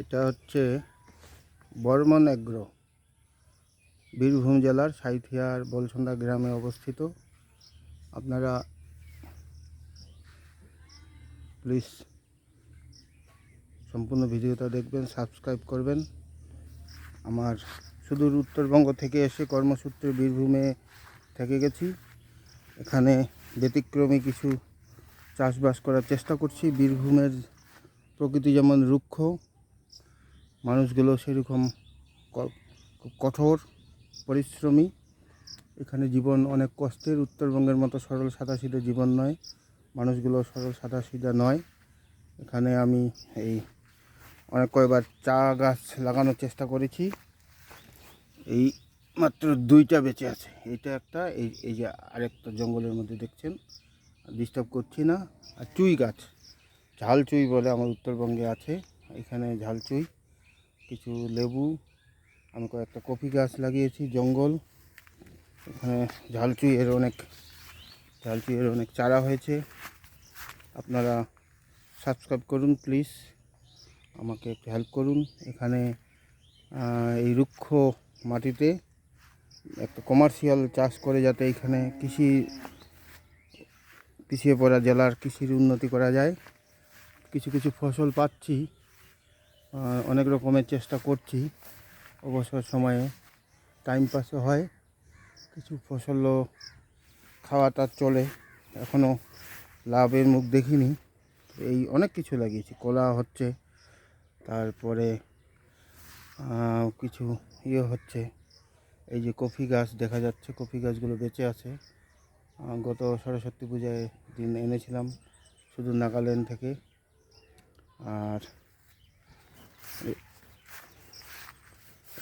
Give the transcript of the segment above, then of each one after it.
এটা হচ্ছে বর্মন এগ্রো, বীরভূম জেলার সাইথিয়ার বলসন্দা গ্রামে অবস্থিত। আপনারা প্লিজ সম্পূর্ণ ভিডিওটা দেখবেন সাবস্ক্রাইব করবেন। আমার সুদূর উত্তরবঙ্গ থেকে এসে কর্মসূত্রে বীরভূমে থেকে গেছি। এখানে ব্যতিক্রমী কিছু চাষবাস করার চেষ্টা করছি। বীরভূমের প্রকৃতি যেমন রুক্ষ মানুষগুলো সেরকম কঠোর, পরিশ্রমী। এখানে জীবন অনেক কষ্টের, উত্তরবঙ্গের মতো সরল সাদাসিধে জীবন নয়, মানুষগুলো সরল সাদাসিধা নয়। এখানে আমি এই অনেক কয়বার চা গাছ লাগানোর চেষ্টা করেছি। এই মাত্র দুইটা বেঁচে আছে। এটা একটা, এই এই যে আরেকটা জঙ্গলের মধ্যে দেখছেন ডিস্টার্ব করছি না। আর চুই গাছ ঝাল চুই বলে আমার উত্তরবঙ্গে আছে। এখানে ঝাল চুই কিছু লেবু, আমি কয়েকটা কফি গাছ লাগিয়েছি, জঙ্গল। এখানে ঝাল চুই এর অনেক, ঝাল চুই এর অনেক চারা হয়েছে। আপনারা সাবস্ক্রাইব করুন প্লিজ আমাকে একটু হেল্প করুন। এখানে এই রুক্ষ মাটিতে একটা কমার্শিয়াল চাষ করে যাতে এখানে কৃষি, পিছিয়ে পড়া জেলার কৃষির উন্নতি করা যায়। কিছু কিছু ফসল পাচ্ছি। অনেক রকমের চেষ্টা করছি। অবসর সময়ে টাইম পাসও হয়, কিছু ফসলও খাওয়াটা চলে এখনও লাভের মুখ দেখিনি। এই অনেক কিছু লাগিয়েছি, কলা হচ্ছে, তারপরে কিছু ইয়ে হচ্ছে, এই যে কফি গাছ দেখা যাচ্ছে, কফি গাছগুলো বেঁচে আছে। গত সরস্বতী পূজায় দিন এনেছিলাম, শুধু নাগাল্যান্ড থেকে। আর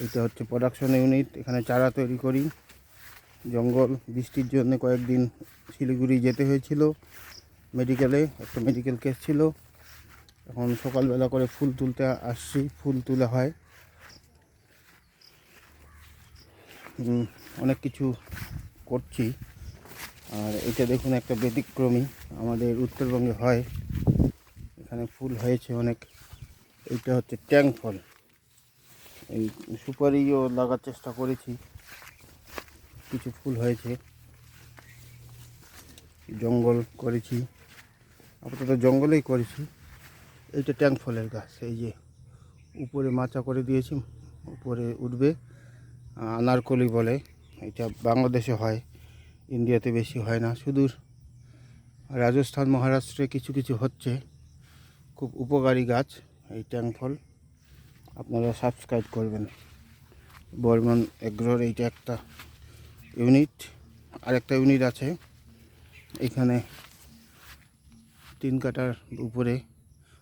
এইটা হচ্ছে প্রোডাকশন ইউনিট এখানে চারা তৈরি করি। জঙ্গল, বৃষ্টির জন্য কয়েকদিন শিলিগুড়ি যেতে হয়েছিল। মেডিকেলে একটা মেডিকেল কেস ছিল। এখন সকালবেলা করে ফুল তুলতে আসছি, ফুল তোলা হয়। অনেক কিছু করছি। আর এটা দেখুন একটা ব্যতিক্রমী, আমাদের উত্তরবঙ্গে হয়। এখানে ফুল হয়েছে অনেক। এটা হচ্ছে ট্যাং ফল এই সুপারিও লাগার চেষ্টা করেছি। কিছু ফুল হয়েছে। জঙ্গল করেছি। আপাতত জঙ্গলেই করেছি। এইটা ট্যাং ফলের গাছ, এই যে উপরে মাচা করে দিয়েছি, উপরে উঠবে। আনারকলি বলে, এটা বাংলাদেশে হয়, ইন্ডিয়াতে বেশি হয় না। সুদূর রাজস্থান, মহারাষ্ট্রে কিছু কিছু হচ্ছে। খুব উপকারী গাছ, এই ট্যাং ফল। আপনারা সাবস্ক্রাইব করবেন। বর্মন এগ্রোর এইটা একটা ইউনিট আরেকটা ইউনিট আছে। এখানে তিন কাটার উপরে,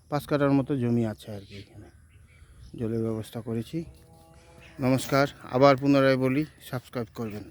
পাঁচ কাটার মতো জমি আছে আর কি এখানে। জলের ব্যবস্থা করেছি। নমস্কার, আবার পুনরায় বলি সাবস্ক্রাইব করবেন।